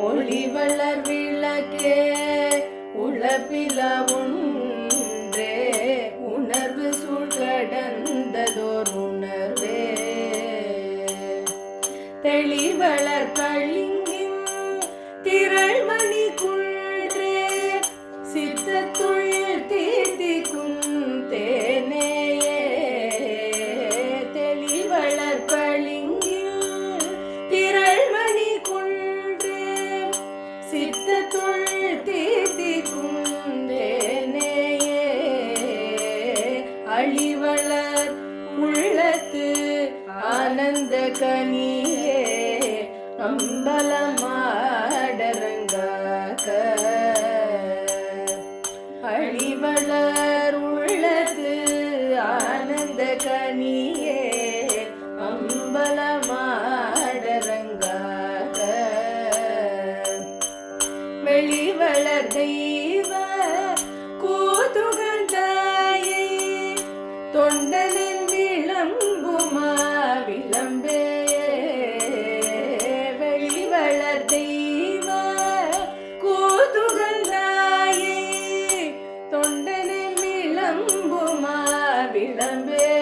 ஒளி வளர் விளக்கே உழப்பில ஒன்றே. உணர்வு சூழ்கடந்ததோர் உணர்வே. தெளிவளர் பளிங்கின் அழிவளர் உள்ளத்து ஆனந்த கனியே. அம்பலமாடரங்காக அழிவளர் and be